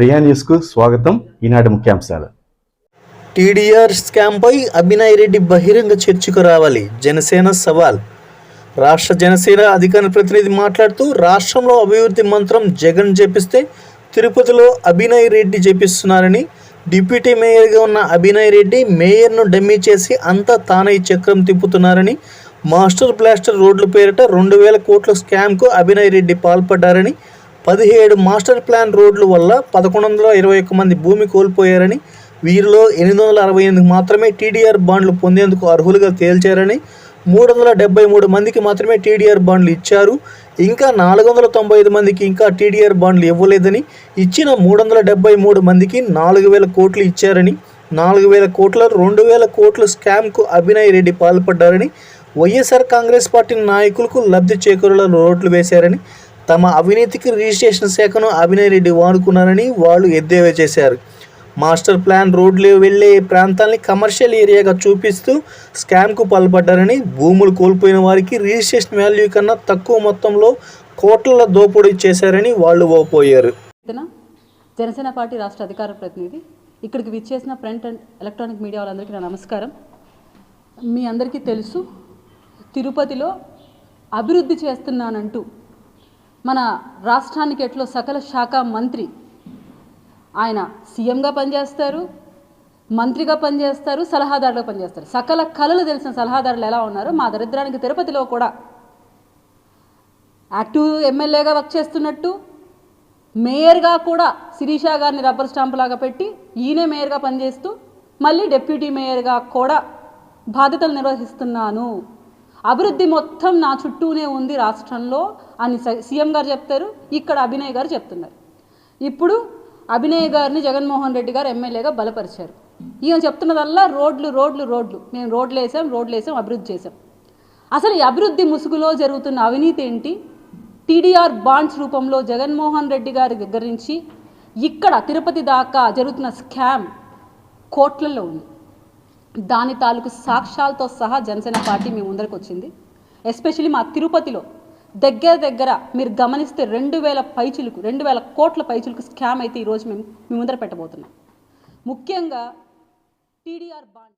ప్రియా న్యూస్కు స్వాగతం. ఈనాటి ముఖ్యాంశాలు. టీడీఆర్ స్కామ్పై అభినయ్ రెడ్డి బహిరంగ చర్చకు రావాలి. జనసేన సవాల్. రాష్ట్ర జనసేన అధికార ప్రతినిధి మాట్లాడుతూ రాష్ట్రంలో అభివృద్ధి మంత్రం జగన్ చేపిస్తే తిరుపతిలో అభినయ్ రెడ్డి జపిస్తున్నారని డిప్యూటీ మేయర్గా ఉన్న అభినయ్ రెడ్డి మేయర్ను డమ్మీ చేసి అంతా తానై చక్రం తిప్పుతున్నారని మాస్టర్ బ్లాస్టర్ రోడ్ల పేరిట రెండు వేల కోట్ల స్కామ్కు అభినయ్ రెడ్డి పాల్పడ్డారని పదిహేడు మాస్టర్ ప్లాన్ రోడ్ల వల్ల పదకొండు వందల ఇరవై ఒక్క మంది భూమి కోల్పోయారని వీరిలో ఎనిమిది వందల అరవై ఎనిమిది మాత్రమే టీడీఆర్ బాండ్లు పొందేందుకు అర్హులుగా తేల్చారని మూడు వందల డెబ్బై మూడు మందికి మాత్రమే టీడీఆర్ బాండ్లు ఇచ్చారు. ఇంకా నాలుగు వందల తొంభై ఐదు మందికి ఇంకా టీడీఆర్ బాండ్లు ఇవ్వలేదని ఇచ్చిన మూడు వందల డెబ్బై మూడు మందికి నాలుగు వేల కోట్లు ఇచ్చారని నాలుగు వేల కోట్ల రెండు వేల కోట్ల స్కామ్కు అభినయ్ రెడ్డి పాల్పడ్డారని వైఎస్ఆర్ కాంగ్రెస్ పార్టీ నాయకులకు లబ్ధి చేకూరేలా రోడ్లు వేశారని తమ అవినీతికి రిజిస్ట్రేషన్ శాఖను అభినయ్ రెడ్డి వాడుకున్నారని వాళ్ళు ఎద్దేవా చేశారు. మాస్టర్ ప్లాన్ రోడ్లు వెళ్ళే ప్రాంతాన్ని కమర్షియల్ ఏరియాగా చూపిస్తూ స్కామ్కు పాల్పడ్డారని భూములు కోల్పోయిన వారికి రిజిస్ట్రేషన్ వాల్యూ కన్నా తక్కువ మొత్తంలో కోట్ల దోపిడీ చేశారని వాళ్ళు ఓపోయారు. జనసేన పార్టీ రాష్ట్ర అధికార ప్రతినిధి ఇక్కడికి విచ్చేసిన ప్రింట్ అండ్ ఎలక్ట్రానిక్ మీడియా వాళ్ళందరికీ నా నమస్కారం. మీ అందరికీ తెలుసు తిరుపతిలో అభివృద్ధి చేస్తున్నానంటూ మన రాష్ట్రానికి ఎట్లో సకల శాఖ మంత్రి ఆయన సీఎంగా పనిచేస్తారు మంత్రిగా పనిచేస్తారు సలహాదారులుగా పనిచేస్తారు. సకల కళలు తెలిసిన సలహాదారులు ఎలా ఉన్నారో మా దరిద్రానికి తిరుపతిలో కూడా. యాక్టివ్ ఎమ్మెల్యేగా వర్క్ చేస్తున్నట్టు మేయర్గా కూడా శిరీష గారిని రబ్బర్ స్టాంపులాగా పెట్టి ఈయనే మేయర్గా పనిచేస్తూ మళ్ళీ డెప్యూటీ మేయర్గా కూడా బాధ్యతలు నిర్వహిస్తున్నాను. అభివృద్ధి మొత్తం నా చుట్టూనే ఉంది రాష్ట్రంలో అని సీఎం గారు చెప్తారు ఇక్కడ అభినయ్ గారు చెప్తున్నారు. ఇప్పుడు అభినయ్ గారిని జగన్మోహన్ రెడ్డి గారు ఎమ్మెల్యేగా బలపరిచారు. ఈయన చెప్తున్నదల్లా రోడ్లు రోడ్లు రోడ్లు. మేము రోడ్లు వేసాం రోడ్లు వేసాం అభివృద్ధి చేసాం అసలు ఈ అభివృద్ధి ముసుగులో జరుగుతున్న అవినీతి ఏంటి? టీడీఆర్ బాండ్స్ రూపంలో జగన్మోహన్ రెడ్డి గారి దగ్గర నుంచి ఇక్కడ తిరుపతి దాకా జరుగుతున్న స్కామ్ కోట్లలో ఉంది. దాని తాలూకు సాక్ష్యాలతో సహా జనసేన పార్టీ మీ ముందరకు వచ్చింది. ఎస్పెషల్లీ మా తిరుపతిలో దగ్గర దగ్గర మీరు గమనిస్తే రెండు వేల పైచులకు రెండు వేల కోట్ల పైచులకు స్కామ్ అయితే ఈరోజు మేము మీ ముందర పెట్టబోతున్నాం. ముఖ్యంగా టీడీఆర్ బాండ్